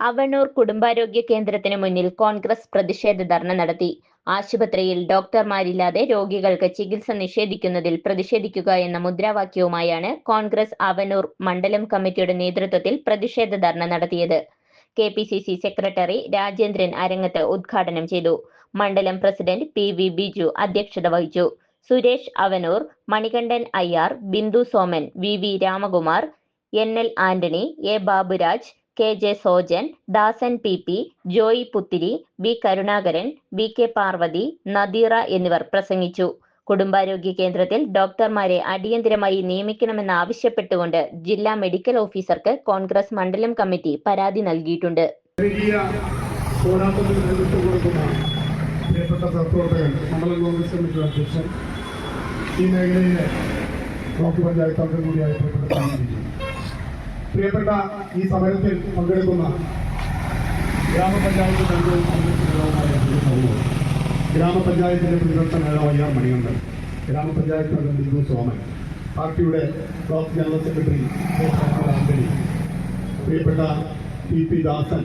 അവണൂർ കുടുംബാരോഗ്യ കേന്ദ്രത്തിന് മുന്നിൽ കോൺഗ്രസ് പ്രതിഷേധ ധർണ നടത്തി. ആശുപത്രിയിൽ ഡോക്ടർമാരില്ലാതെ രോഗികൾക്ക് ചികിത്സ നിഷേധിക്കുന്നതിൽ പ്രതിഷേധിക്കുക എന്ന മുദ്രാവാക്യവുമായാണ് കോൺഗ്രസ് അവനൂർ മണ്ഡലം കമ്മിറ്റിയുടെ നേതൃത്വത്തിൽ പ്രതിഷേധ ധർണ നടത്തിയത്. K P C C secretary Rajendran Arangath ഉദ്ഘാടനം ചെയ്തു. മണ്ഡലം പ്രസിഡന്റ് പി വി ബിജു അധ്യക്ഷത വഹിച്ചു. Suresh Avanoor Manikandan Ayyar Bindu Soman V V Ramakumar N L Antony A Baburaj K J Sojan Dasan P P Joy Puthiri V Karunakaran V K Parvathy Nadeera എന്നിവർ പ്രസംഗിച്ചു. കുടുംബാരോഗ്യ കേന്ദ്രത്തിൽ ഡോക്ടർമാരെ അടിയന്തിരമായി നിയമിക്കണമെന്ന് ആവശ്യപ്പെട്ടുകൊണ്ട് ജില്ലാ മെഡിക്കൽ ഓഫീസർക്ക് കോൺഗ്രസ് മണ്ഡലം കമ്മിറ്റി പരാതി നൽകിയിട്ടുണ്ട്. ഈ മേഖലയിലെ ബ്ലോക്ക് പഞ്ചായത്ത് അംഗം കൂടിയായ പ്രിയപ്പെട്ട ഈ സമരത്തിൽ പങ്കെടുക്കുന്ന ഗ്രാമപഞ്ചായത്ത് ഗ്രാമപഞ്ചായത്തിന്റെ പ്രതിപക്ഷ നേതാവ് ആർ മണികണ്ഠൻ ഗ്രാമപഞ്ചായത്ത് അംഗം ബിന്ദു സോമൻ പാർട്ടിയുടെ ബ്ലോക്ക് ജനറൽ സെക്രട്ടറി ആന്റണി പ്രിയപ്പെട്ട പി പി ദാസൻ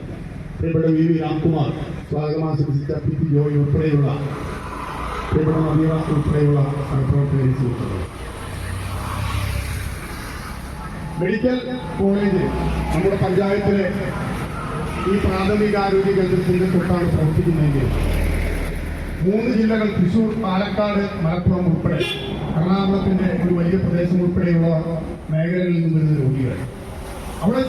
പ്രിയപ്പെട്ട വി വി രാംകുമാർ സ്വാഗതം ആശംസിച്ച പി പി ജോയി ഉൾപ്പെടെയുള്ള പ്രിയപ്പെട്ട നവീന ഉൾപ്പെടെയുള്ള സഹപ്രവർത്തകരെ സുഹൃത്തുക്കൾ. മെഡിക്കൽ കോളേജ് നമ്മുടെ പഞ്ചായത്തിലെ ഈ പ്രാഥമികാരോഗ്യ കേന്ദ്രത്തിന്റെ തൊട്ടാണ് പ്രവർത്തിക്കുന്നതെങ്കിൽ മൂന്ന് ജില്ലകൾ തൃശൂർ പാലക്കാട് മലപ്പുറം ഉൾപ്പെടെ എറണാകുളത്തിന്റെ ഒരു വലിയ പ്രദേശം ഉൾപ്പെടെയുള്ള മേഖലകളിൽ നിന്ന് വരുന്ന രോഗികൾ. അവിടെ